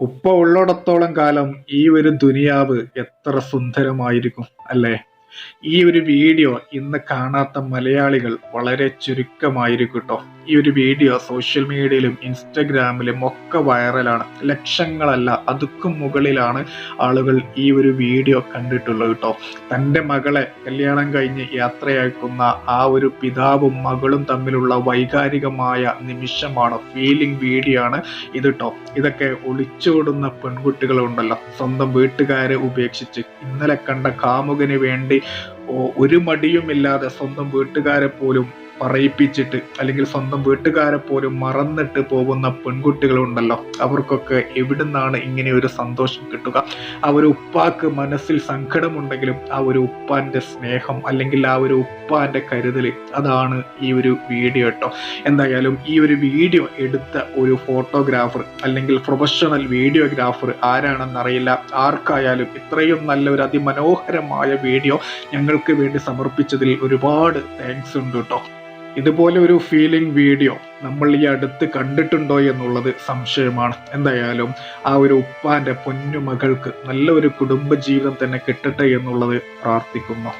ഉപ്പ ഉള്ളിടത്തോളം കാലം ഈ ഒരു ദുനിയാവ് എത്ര സുന്ദരമായിരിക്കും അല്ലേ? ഈ ഒരു വീഡിയോ ഇന്ന് കാണാത്ത മലയാളികൾ വളരെ ചുരുക്കമായിരിക്കും കേട്ടോ ഈ ഒരു വീഡിയോ സോഷ്യൽ മീഡിയയിലും ഇൻസ്റ്റഗ്രാമിലും ഒക്കെ വൈറലാണ് ലക്ഷങ്ങളല്ല അതുക്കും മുകളിലാണ് ആളുകൾ ഈ ഒരു വീഡിയോ കണ്ടിട്ടുള്ളത് കേട്ടോ തന്റെ മകളെ കല്യാണം കഴിഞ്ഞ് യാത്രയാക്കുന്ന ആ ഒരു പിതാവും മകളും തമ്മിലുള്ള വൈകാരികമായ നിമിഷമാണ് ഫീലിംഗ് വീഡിയോ ആണ് ഇത് കേട്ടോ ഇതൊക്കെ ഒളിച്ചോടുന്ന പെൺകുട്ടികളുണ്ടല്ലോ. സ്വന്തം വീട്ടുകാരെ ഉപേക്ഷിച്ച് ഇന്നലെ കണ്ട കാമുകന് വേണ്ടി ഒരു മടിയുമില്ലാതെ സ്വന്തം വീട്ടുകാരെ പോലും പറയിപ്പിച്ചിട്ട് അല്ലെങ്കിൽ സ്വന്തം വീട്ടുകാരെ പോലും മറന്നിട്ട് പോകുന്ന പെൺകുട്ടികളുണ്ടല്ലോ. അവർക്കൊക്കെ എവിടുന്നാണ് ഇങ്ങനെ ഒരു സന്തോഷം കിട്ടുക? ആ ഒരു ഉപ്പാക്ക് മനസ്സിൽ സങ്കടമുണ്ടെങ്കിലും ആ ഒരു ഉപ്പാന്റെ സ്നേഹം അല്ലെങ്കിൽ ആ ഒരു ഉപ്പാന്റെ കരുതൽ അതാണ് ഈ ഒരു വീഡിയോ കേട്ടോ. എന്തായാലും ഈ ഒരു വീഡിയോ എടുത്ത ഒരു ഫോട്ടോഗ്രാഫർ അല്ലെങ്കിൽ പ്രൊഫഷണൽ വീഡിയോഗ്രാഫർ ആരാണെന്നറിയില്ല. ആർക്കായാലും ഇത്രയും നല്ല ഒരു അതിമനോഹരമായ വീഡിയോ ഞങ്ങൾക്ക് വേണ്ടി സമർപ്പിച്ചതിൽ ഒരുപാട് താങ്ക്സ് ഉണ്ട് കേട്ടോ. ഇതുപോലെ ഒരു ഫീലിംഗ് വീഡിയോ നമ്മൾ ഈ അടുത്ത് കണ്ടിട്ടുണ്ടോ എന്നുള്ളത് സംശയമാണ്. എന്തായാലും ആ ഒരു ഉപ്പാന്റെ പൊന്നുമകൾക്ക് നല്ല ഒരു കുടുംബജീവിതം തന്നെ കിട്ടട്ടെ എന്നുള്ളത് പ്രാർത്ഥിക്കുന്നു.